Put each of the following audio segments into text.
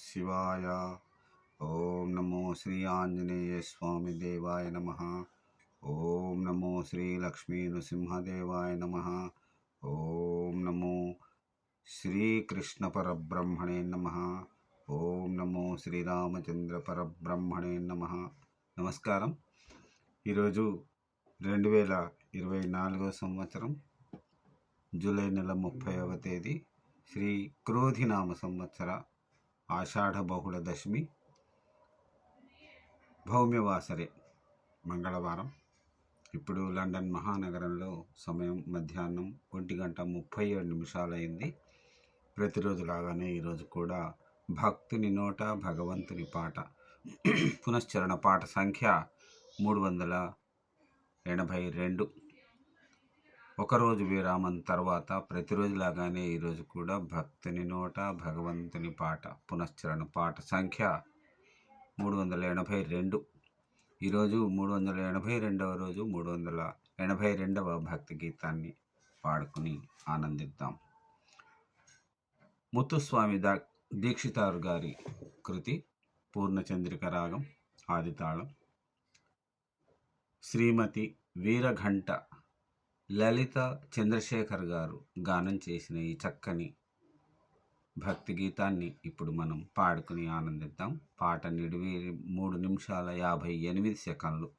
శివాయ ఓం నమో శ్రీ ఆంజనేయ స్వామి దేవాయ నమ ఓం నమో శ్రీ లక్ష్మీ నృసింహదేవాయ నమ ఓం నమో శ్రీకృష్ణ పరబ్రహ్మణే నమ ఓం నమో శ్రీరామచంద్ర పరబ్రహ్మణే నమ నమస్కారం ఈరోజు రెండు వేల ఇరవై నాలుగో సంవత్సరం జూలై నెల ముప్పైవ తేదీ శ్రీ క్రోధినామ సంవత్సర ఆషాఢ బహుళ దశమి భౌమ్యవాసరే మంగళవారం. ఇప్పుడు లండన్ మహానగరంలో సమయం మధ్యాహ్నం ఒంటి గంట ముప్పై ఏడు నిమిషాలైంది. ప్రతిరోజు లాగానే ఈరోజు కూడా భక్తుని నోట భగవంతుని పాట. పునశ్చరణ పాట సంఖ్య మూడు వందల ఎనభై రెండు. ఒకరోజు విరామం తర్వాత ప్రతిరోజు లాగానే ఈరోజు కూడా భక్తుని నోట భగవంతుని పాట పునశ్చరణ పాట సంఖ్య మూడు వందల ఎనభై రెండు. ఈరోజు మూడు వందల ఎనభై రెండవ రోజు మూడు వందల ఎనభై రెండవ భక్తి గీతాన్ని పాడుకుని ఆనందిద్దాం. ముత్తుస్వామి దా దీక్షితారు గారి కృతి పూర్ణచంద్రిక రాగం ఆదితాళం. శ్రీమతి వీరఘంట లలిత చంద్రశేఖర్ గారు గానం చేసిన ఈ చక్కని భక్తి గీతాన్ని ఇప్పుడు మనం పాడుకుని ఆనందిద్దాం. పాట నిడివి మూడు నిమిషాల యాభై ఎనిమిది సెకండ్లు.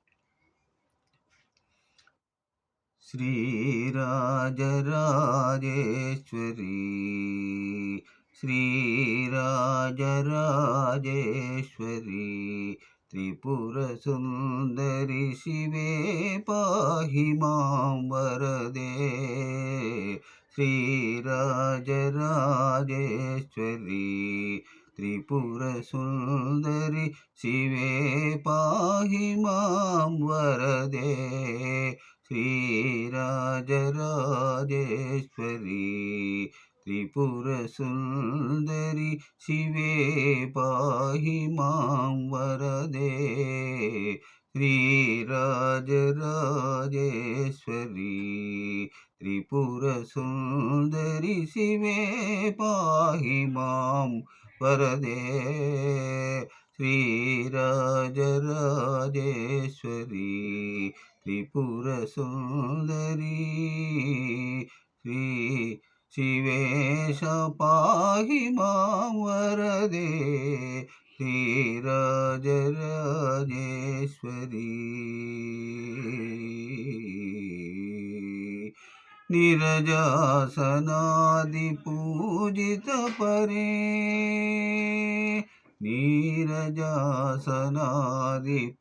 శ్రీరాజరాజేశ్వరి శ్రీరాజరాజేశ్వరి திரிபுர சுந்தரி சிவே பாஹி மாம் வரதே ஸ்ரீராஜராஜேஸ்வரி திரிபுர சுந்தரி சிவே பாஹி மாம் வரதே ஸ்ரீராஜராஜேஸ்வரி త్రిపుర సుందరి శివే పాహి మాం వరదే శ్రీరాజరాజేశ్వరి త్రిపుర సుందరి శివే పాహి మాం వరదే శ్రీరాజరాజేశ్వరి ಶಿವೇಶ ಪಾಹಿ ಮಾವರದೆ ಶ್ರೀರಾಜರಾಜೇಶ್ವರಿ निरजासनादिपूजितपरे नीरजासनादि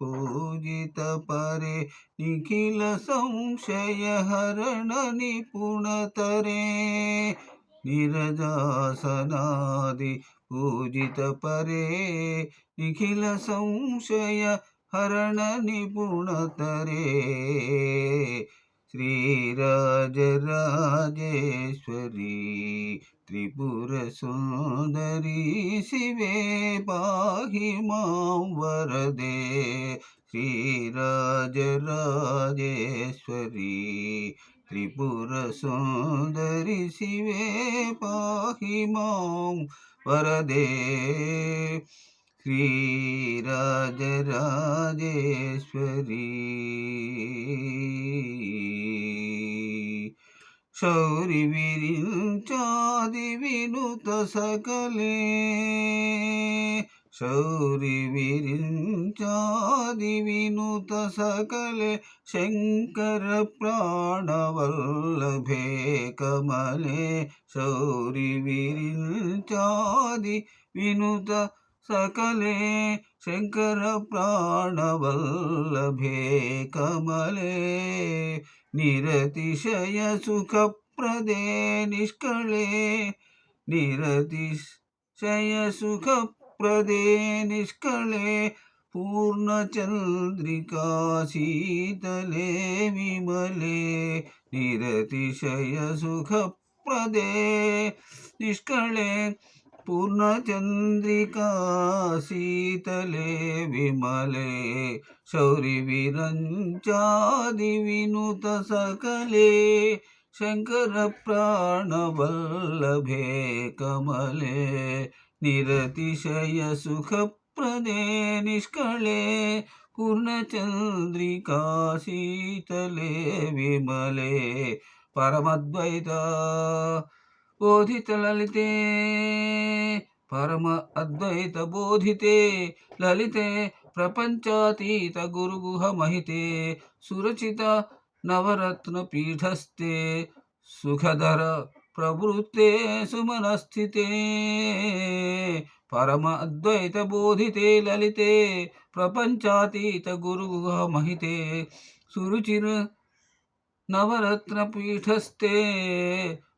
पूजित परे निखिल संशय हरण निपुणतरे निरजासनादि पूजित परे निखिल संशय हरण निपुणतरे పూజిత పరే నిఖిల సంశయ హరణ నిపుణతరే శ్రీరాజరాజేశ్వరి త్రిపుర సుందరి శివే పాహి మాం వరదే. శ్రీరాజరాజేశ్వరి త్రిపుర సుందరి శివే పాహి మాం వరదే విరించాది వినుత సకలే. శౌరి విరించాది వినుత సకలే. శంకర ప్రాణవల్లభే కమలే. శౌరి విరించాది వినుత సకలే శంకర ప్రాణవల్లభే కమలే నిరతిశయ సుఖప్రదే నిష్కళే నిరతిశయ సుఖప్రదే నిష్కళే పూర్ణచంద్రికా శీతలే విమలే నిరతిశయ సుఖప్రదే నిష్కళే పూర్ణచంద్రికా శీతలే విమలే శౌరి విరంచాది వినుత సకలే శంకర ప్రాణవల్లభే కమలే నిరతిశయ సుఖప్రదే నిష్కళే పూర్ణచంద్రికా శీతలే విమలే పరమద్వైత బోధిత లలితే పరమ అద్వైత బోధితే లలితే ప్రపంచాతీత గురుగుహ మహితే సురచిత నవరత్న పీఠస్థే సుఖధర ప్రవృత్తే సుమనస్థితే. పరమ అద్వైత బోధితే లలితే ప్రపంచాతీత గురుగుహ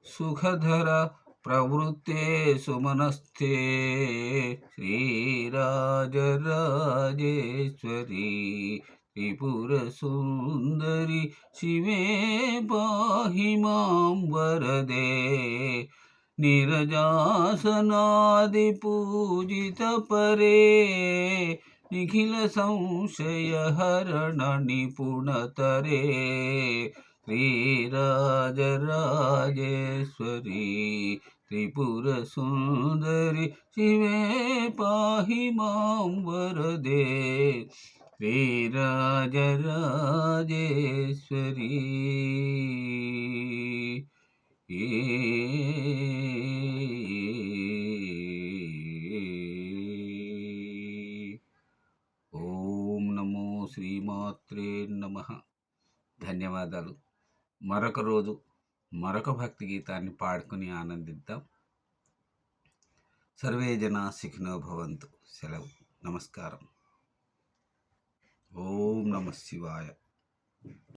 మహితే సురుచిర నవరత్న పీఠస్థే సుఖధర ప్రవృత్తే సుమనస్థే శ్రీరాజరాజేశ్వరి త్రిపుర సుందరి శివే పాహి మాం వరదే నిరజాసనాది పూజిత పరే నిఖిల సంశయ హరణ నిపుణతరే శ్రీరాజరాజేశ్వరి త్రిపుర సుందరి శివే పాహి మాం వరదే. శ్రీరాజరాజేశ్వరి. ఓం నమో శ్రీమాత్రే నమ. ధన్యవాదాలు. మరొక రోజు మరొక భక్తి గీతాన్ని పాడుకుని ఆనందిద్దాం. సర్వే జన సుఖినో భవంతు. సెలవు. నమస్కారం. ఓం నమ శివాయ.